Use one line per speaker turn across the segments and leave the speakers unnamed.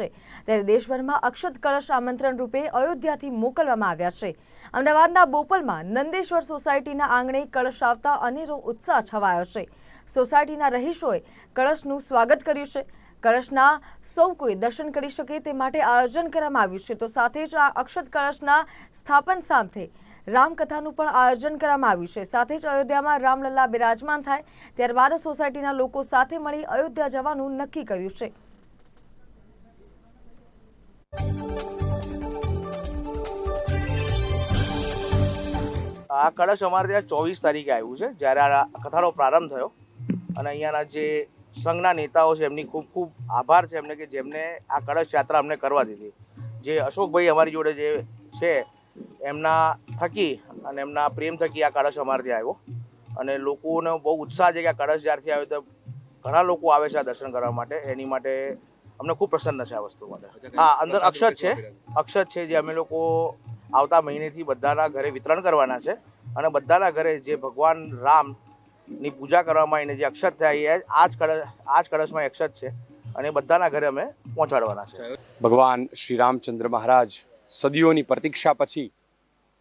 છે. ત્યારે દેશભરમાં અક્ષત કળશ આમંત્રણ રૂપે અયોધ્યાથી મોકલવામાં આવ્યા છે. અમદાવાદના બોપલમાં નંદેશ્વર સોસાયટીના આંગણે કળશ આવતા અનેરો ઉત્સાહ છવાયો છે. સોસાયટીના રહીશોએ કળશનું સ્વાગત કર્યું છે. કળશના સૌ કોઈ દર્શન કરી શકે તે માટે આયોજન કરવામાં આવ્યું છે. તો સાથે જ આ અક્ષત કળશના સ્થાપન સાથે રામકથાનું પણ આયોજન કરવામાં આવ્યું છે. સાથે જ અયોધ્યામાં રામલલ્લા બિરાજમાન થાય, ત્યારબાદ સોસાયટીના લોકો સાથે મળી અયોધ્યા જવાનું નક્કી કર્યું છે.
આ કળશ અમારે ત્યાં ચોવીસ તારીખે આવ્યું છે, જ્યારે આ કથાનો પ્રારંભ થયો. અને અહીંયાના જે સંઘના નેતાઓ છે, એમની ખૂબ ખૂબ આભાર છે એમને કે જેમને આ કળશ યાત્રા અમને કરવા દીધી. જે અશોકભાઈ અમારી જોડે જે છે, એમના થકી અને એમના પ્રેમ થકી આ કળશ અમારે ત્યાં આવ્યો. અને લોકોનો બહુ ઉત્સાહ છે કે આ કળશ જ્યારથી આવ્યો તો ઘણા લોકો આવે છે આ દર્શન કરવા માટે. એની માટે અમને ખૂબ પ્રસન્ન છે આ વસ્તુ માટે. હા, અંદર અક્ષત છે. અક્ષત છે જે અમે લોકો આવતા મહિનેથી બધાના ઘરે વિતરણ કરવાના છે. અને બધાના ઘરે જે ભગવાન રામની પૂજા કરવામાં આવીને જે અક્ષત થયા, એ આ જ કળશ આ જ કળશમાં અક્ષત છે અને બધાના ઘરે અમે પહોંચાડવાના છે.
ભગવાન શ્રી રામચંદ્ર મહારાજ સદીઓની પ્રતીક્ષા પછી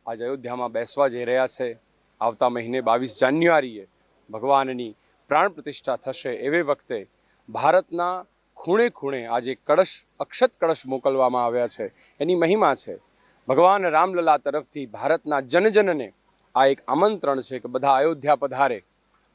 આજ અયોધ્યામાં બેસવા જઈ રહ્યા છે. આવતા મહિને બાવીસ જાન્યુઆરીએ ભગવાનની પ્રાણ પ્રતિષ્ઠા થશે એવે વખતે ભારતના ખૂણે ખૂણે આજે કળશ, અક્ષત કળશ મોકલવામાં આવ્યા છે. એની મહિમા છે. ભગવાન રામલલા તરફથી ભારતના જનજનને આ એક આમંત્રણ છે કે બધા અયોધ્યા પધારે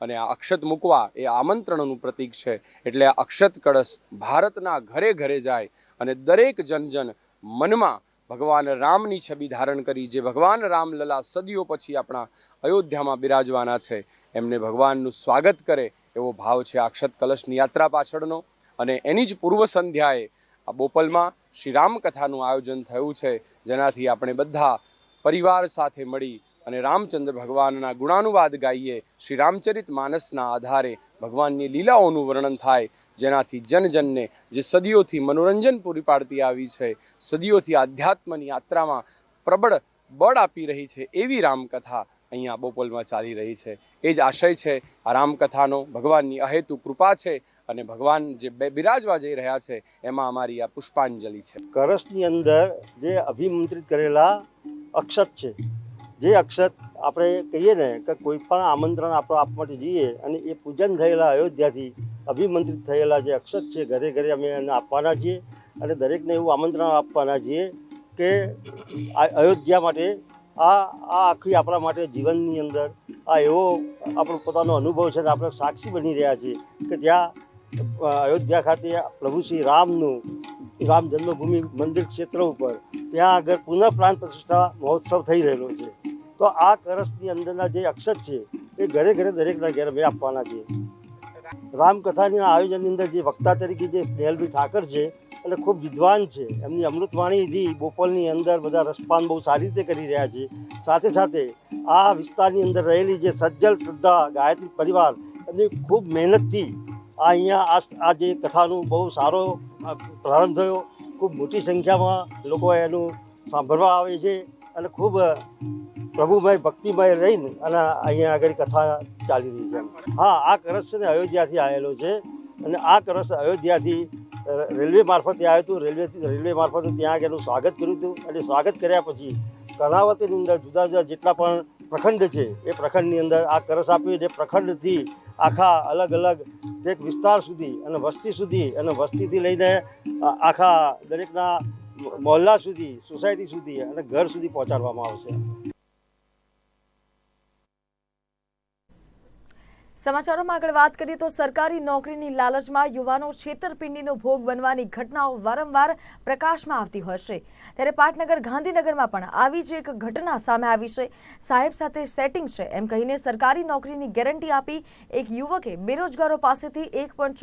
અને આ અક્ષત મૂકવા એ આમંત્રણનું પ્રતીક છે. એટલે આ અક્ષત કળશ ભારતના ઘરે ઘરે જાય અને દરેક જનજન મનમાં ભગવાન રામની છબી ધારણ કરી, જે ભગવાન રામલલા સદીઓ પછી આપણા અયોધ્યામાં બિરાજવાના છે, એમને ભગવાનનું સ્વાગત કરે એવો ભાવ છે અક્ષત કલશની યાત્રા પાછળનો. અને એની જ પૂર્વ સંધ્યાએ આ બોપલમાં શ્રી રામકથાનું આયોજન થયું છે, જેનાથી આપણે બધા પરિવાર સાથે મળી અને રામચંદ્ર ભગવાનના ગુણાનુવાદ ગાઈએ શ્રી રામચરિત માનસના આધારે ભગવાનની લીલાઓનું વર્ણન થાય, જેનાથી જનજનને જે સદીઓથી મનોરંજન પૂરી પાડતી આવી છે, સદીઓથી આધ્યાત્મની યાત્રામાં પ્રબળ બળ આપી રહી છે, એવી રામકથા અહીંયા બોપલમાં ચાલી રહી છે. એ જ આશય છે, આ રામકથાનો ભગવાનની અહેતુ કૃપા છે અને ભગવાન જે બિરાજવા જઈ રહ્યા છે, એમાં અમારી આ પુષ્પાંજલિ છે.
કળશની અંદર જે અભિમંત્રિત કરેલા અક્ષત છે જે અક્ષત આપણે કહીએ ને કે કોઈ પણ આમંત્રણ આપણે આપવા માટે જઈએ અને એ પૂજન થયેલા અયોધ્યાથી અભિમંત્રિત થયેલા જે અક્ષત છે, ઘરે ઘરે અમે એને આપવાના છીએ અને દરેકને એવું આમંત્રણ આપવાના છીએ કે અયોધ્યા માટે, આ આ આખી આપણા માટે જીવનની અંદર, આ એવો આપણો પોતાનો અનુભવ છે આપણે સાક્ષી બની રહ્યા છીએ કે ત્યાં અયોધ્યા ખાતે પ્રભુ શ્રી રામનું રામ જન્મભૂમિ મંદિર ક્ષેત્ર ઉપર, ત્યાં આગળ પુનઃ પ્રાણ પ્રતિષ્ઠા મહોત્સવ થઈ રહેલો છે. તો આ કરસની અંદરના જે અક્ષત છે, એ ઘરે ઘરે દરેકના ઘેર અમે આપવાના છે રામકથાના આયોજનની અંદર જે વક્તા તરીકે જે સ્નેહલભાઈ ઠાકર છે એટલે ખૂબ વિદ્વાન છે, એમની અમૃતવાણીથી બોપલની અંદર બધા રસપાન બહુ સારી રીતે કરી રહ્યા છે. સાથે સાથે આ વિસ્તારની અંદર રહેલી જે સજ્જલ શ્રદ્ધા, ગાયત્રી પરિવાર, એમની ખૂબ મહેનતથી આ અહીંયા આ જે કથાનું બહુ સારો પ્રારંભ થયો. ખૂબ મોટી સંખ્યામાં લોકો એનું સાંભળવા આવે છે અને ખૂબ પ્રભુમય ભક્તિમય રહીને અને અહીંયા આગળ કથા ચાલી રહી છે હા, આ કરસ છે ને અયોધ્યાથી આવેલો છે. અને આ કરસ અયોધ્યાથી રેલવે મારફતે આવ્યું હતું. રેલવેથી રેલવે મારફતે ત્યાં આગળ સ્વાગત કર્યું હતું. અને સ્વાગત કર્યા પછી કર્ણાવતીની અંદર જુદા જુદા જેટલા પણ પ્રખંડ છે, એ પ્રખંડની અંદર આ કરસ આપ્યું જે પ્રખંડથી આખા અલગ અલગ એક વિસ્તાર સુધી અને વસ્તી સુધી અને વસ્તીથી લઈને આખા દરેકના મોહલ્લા સુધી, સોસાયટી સુધી અને ઘર સુધી પહોંચાડવામાં આવશે.
સમાચારોમાં આગળ વાત કરીએ તો સરકારી નોકરીની લાલચમાં યુવાનો છેતરપિંડીનો ભોગ બનવાની ઘટનાઓ વારંવાર પ્રકાશમાં આવતી હોય છે. ત્યારે પાટનગર ગાંધીનગરમાં પણ આવી જ એક ઘટના સામે આવી છે. સાહેબ સાથે સેટિંગ છે. એમ કહીને સરકારી નોકરીની ગેરંટી આપી એક યુવકે બેરોજગારો પાસેથી એક કરોડ